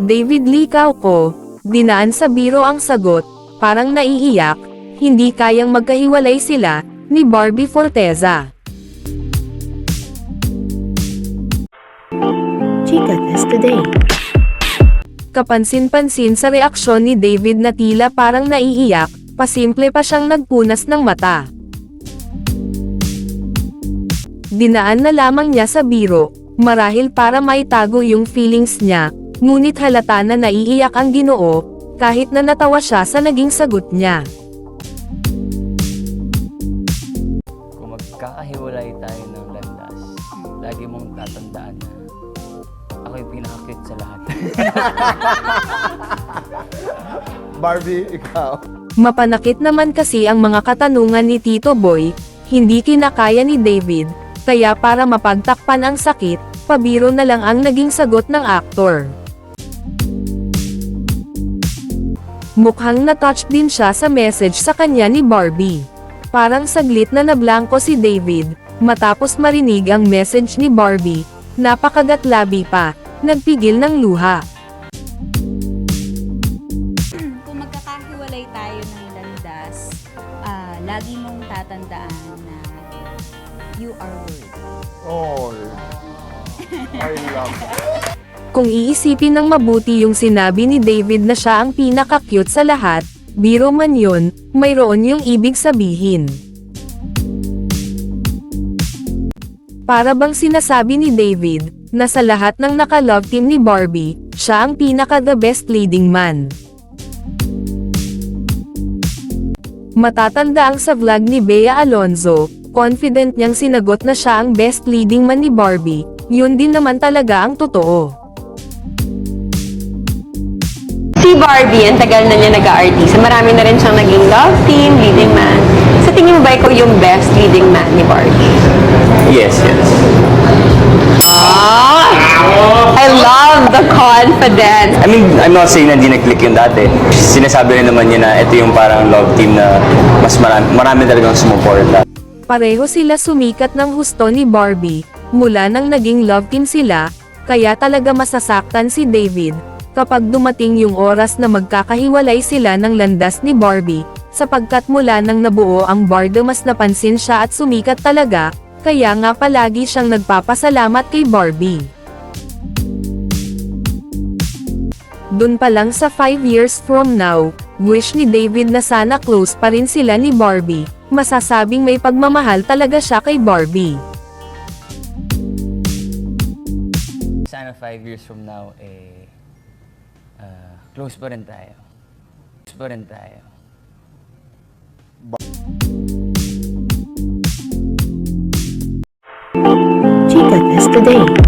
David Likaw ko, dinaan sa biro ang sagot, parang naiiyak, hindi kayang magkahiwalay sila, ni Barbie Forteza. Chica Test Today. Kapansin-pansin sa reaksyon ni David na tila parang naiiyak, pasimple pa siyang nagpunas ng mata. Dinaan na lamang niya sa biro, marahil para maitago yung feelings niya, ngunit halata na naiiyak ang ginoo, kahit na natawa siya sa naging sagot niya. Kung magkakahiwalay tayo ng landas, lagi mong tatandaan na ako yung pinaka-cute sa lahat. Barbie, ikaw. Mapanakit naman kasi ang mga katanungan ni Tito Boy, hindi kinakaya ni David, kaya para mapagtakpan ang sakit, pabiro na lang ang naging sagot ng aktor. Mukhang na-touch din siya sa message sa kanya ni Barbie. Parang saglit na nablangko si David, matapos marinig ang message ni Barbie, napakagatlabi pa, nagpigil ng luha. kung magkakahiwalay tayo ng landas, ah, lagi mong tatandaan na you are worth. Oh. I love Kung iisipin ng mabuti yung sinabi ni David na siya ang pinaka-cute sa lahat, biro man yun, mayroon yung ibig sabihin. Para bang sinasabi ni David, na sa lahat ng naka-love team ni Barbie, siya ang pinaka-the best leading man. Matatanda ang sa vlog ni Bea Alonzo, confident niyang sinagot na siya ang best leading man ni Barbie, yun din naman talaga ang totoo. Barbie, ang tagal na niya nag-artista. Marami na rin siyang naging love team, leading man. Sa tingin mo ba ikaw yung best leading man ni Barbie? yes, yes. Ah! I love the confidence. I mean, I'm not saying na hindi nag-click yung dati. Sinasabi rin naman niya na ito yung parang love team na mas marami, marami talagang sumuporta. Pareho sila sumikat ng husto ni Barbie, mula nang naging love team sila, kaya talaga masasaktan si David, kapag dumating yung oras na magkakahiwalay sila ng landas ni Barbie, sapagkat mula nang nabuo ang bardo mas napansin siya at sumikat talaga, kaya nga palagi siyang nagpapasalamat kay Barbie. Dun pa lang sa 5 years from now, wish ni David na sana close pa rin sila ni Barbie, masasabing may pagmamahal talaga siya kay Barbie. Sana five years from now, eh, close pa rin tayo. Close pa rin tayo. Chica Test Today.